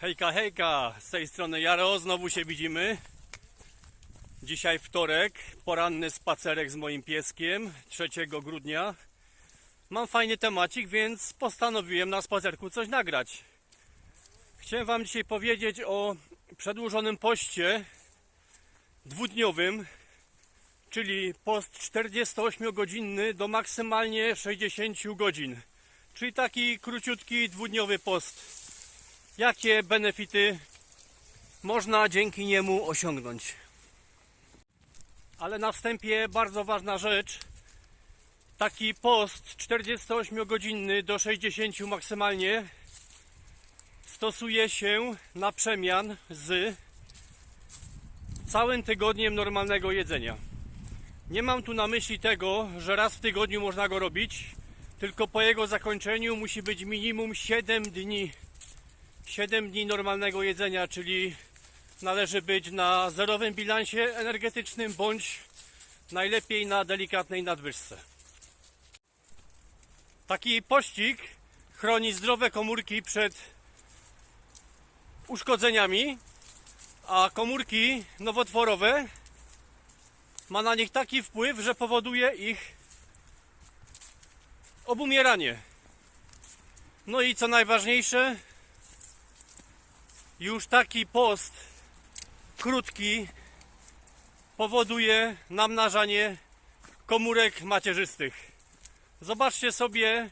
Hejka, hejka, z tej strony Jaro, znowu się widzimy. Dzisiaj wtorek, poranny spacerek z moim pieskiem 3 grudnia. Mam fajny temacik, więc postanowiłem na spacerku coś nagrać. Chciałem Wam dzisiaj powiedzieć o przedłużonym poście dwudniowym, czyli post 48-godzinny do maksymalnie 60 godzin. Czyli taki króciutki dwudniowy post jakie benefity można dzięki niemu osiągnąć. Ale na wstępie bardzo ważna rzecz. Taki post 48-godzinny do 60 maksymalnie stosuje się na przemian z całym tygodniem normalnego jedzenia. Nie mam tu na myśli tego, że raz w tygodniu można go robić, tylko po jego zakończeniu musi być minimum 7 dni 7 dni normalnego jedzenia, czyli należy być na zerowym bilansie energetycznym bądź najlepiej na delikatnej nadwyżce. Taki pościg chroni zdrowe komórki przed uszkodzeniami, a komórki nowotworowe ma na nich taki wpływ, że powoduje ich obumieranie. No i co najważniejsze, już taki post krótki powoduje namnażanie komórek macierzystych. Zobaczcie sobie,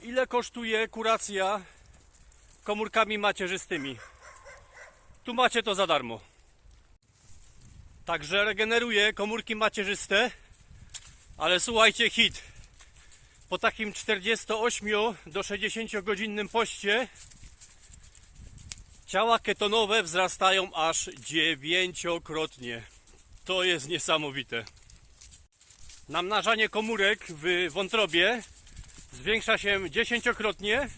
ile kosztuje kuracja komórkami macierzystymi. Tu macie to za darmo. Także regeneruje komórki macierzyste, ale słuchajcie, hit. Po takim 48 do 60 godzinnym poście Ciała ketonowe wzrastają aż dziewięciokrotnie. To jest niesamowite. Namnażanie komórek w wątrobie zwiększa się dziesięciokrotnie,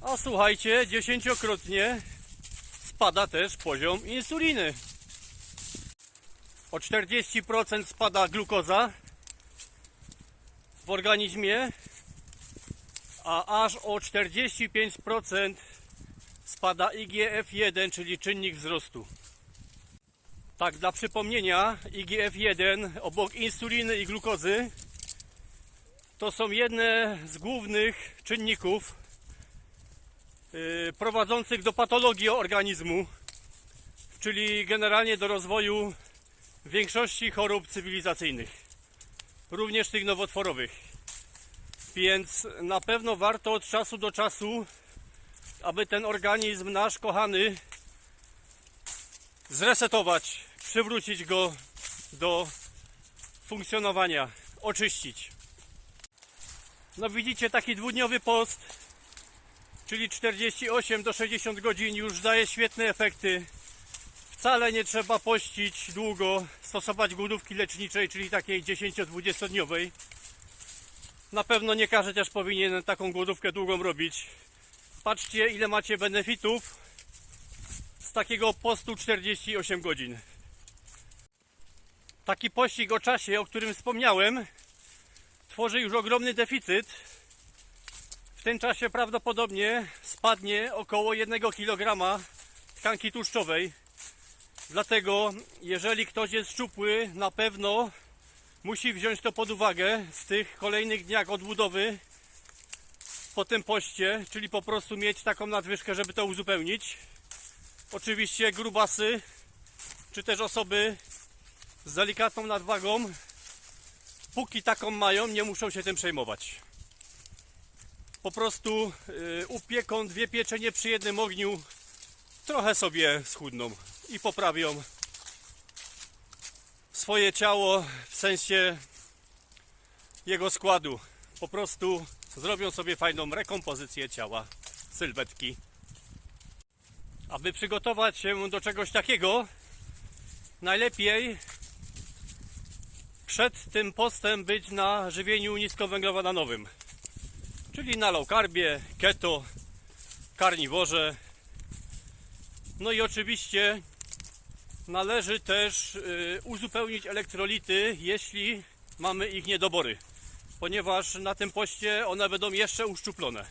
a słuchajcie, dziesięciokrotnie spada też poziom insuliny. O 40% spada glukoza w organizmie, a aż o 45% spada IGF-1, czyli czynnik wzrostu. Tak, dla przypomnienia, IGF-1 obok insuliny i glukozy to są jedne z głównych czynników yy, prowadzących do patologii organizmu, czyli generalnie do rozwoju większości chorób cywilizacyjnych, również tych nowotworowych. Więc na pewno warto od czasu do czasu aby ten organizm nasz kochany zresetować, przywrócić go do funkcjonowania, oczyścić. No widzicie, taki dwudniowy post, czyli 48 do 60 godzin już daje świetne efekty. Wcale nie trzeba pościć długo, stosować głodówki leczniczej, czyli takiej 10-20 dniowej. Na pewno nie każdy też powinien taką głodówkę długą robić. Patrzcie ile macie benefitów z takiego postu 48 godzin. Taki pościg o czasie, o którym wspomniałem, tworzy już ogromny deficyt. W tym czasie prawdopodobnie spadnie około 1 kg tkanki tłuszczowej. Dlatego, jeżeli ktoś jest szczupły, na pewno musi wziąć to pod uwagę w tych kolejnych dniach odbudowy po tym poście, czyli po prostu mieć taką nadwyżkę, żeby to uzupełnić. Oczywiście grubasy, czy też osoby z delikatną nadwagą, póki taką mają, nie muszą się tym przejmować. Po prostu yy, upieką dwie pieczenie przy jednym ogniu, trochę sobie schudną i poprawią swoje ciało w sensie jego składu. Po prostu zrobią sobie fajną rekompozycję ciała, sylwetki. Aby przygotować się do czegoś takiego, najlepiej przed tym postem być na żywieniu niskowęglowodanowym, czyli na low carbie, keto, karniworze. No i oczywiście należy też y, uzupełnić elektrolity, jeśli mamy ich niedobory ponieważ na tym poście one będą jeszcze uszczuplone.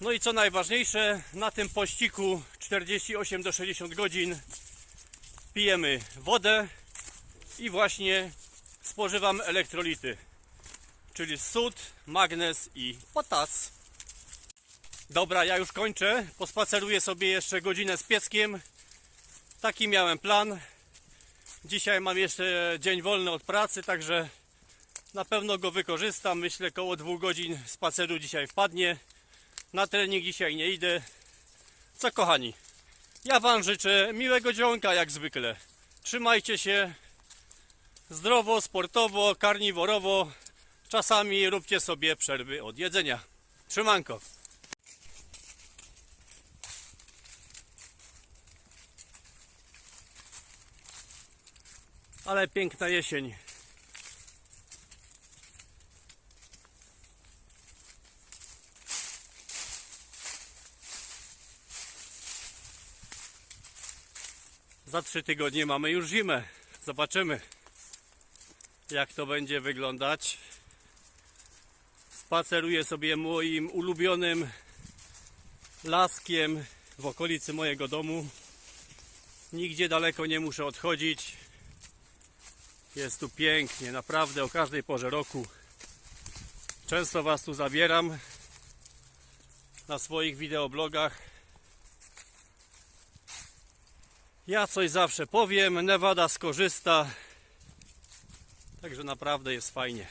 No i co najważniejsze, na tym pościgu 48 do 60 godzin pijemy wodę i właśnie spożywam elektrolity, czyli sód, magnez i potas. Dobra, ja już kończę. Pospaceruję sobie jeszcze godzinę z pieskiem. Taki miałem plan. Dzisiaj mam jeszcze dzień wolny od pracy, także na pewno go wykorzystam. Myślę, koło dwóch godzin spaceru dzisiaj wpadnie. Na trening dzisiaj nie idę. Co kochani, ja Wam życzę miłego dzionka jak zwykle. Trzymajcie się zdrowo, sportowo, karniworowo. Czasami róbcie sobie przerwy od jedzenia. Trzymanko. Ale piękna jesień. Za trzy tygodnie mamy już zimę. Zobaczymy, jak to będzie wyglądać. Spaceruję sobie moim ulubionym laskiem w okolicy mojego domu. Nigdzie daleko nie muszę odchodzić. Jest tu pięknie, naprawdę o każdej porze roku. Często Was tu zabieram na swoich wideoblogach. Ja coś zawsze powiem, Nevada skorzysta. Także naprawdę jest fajnie.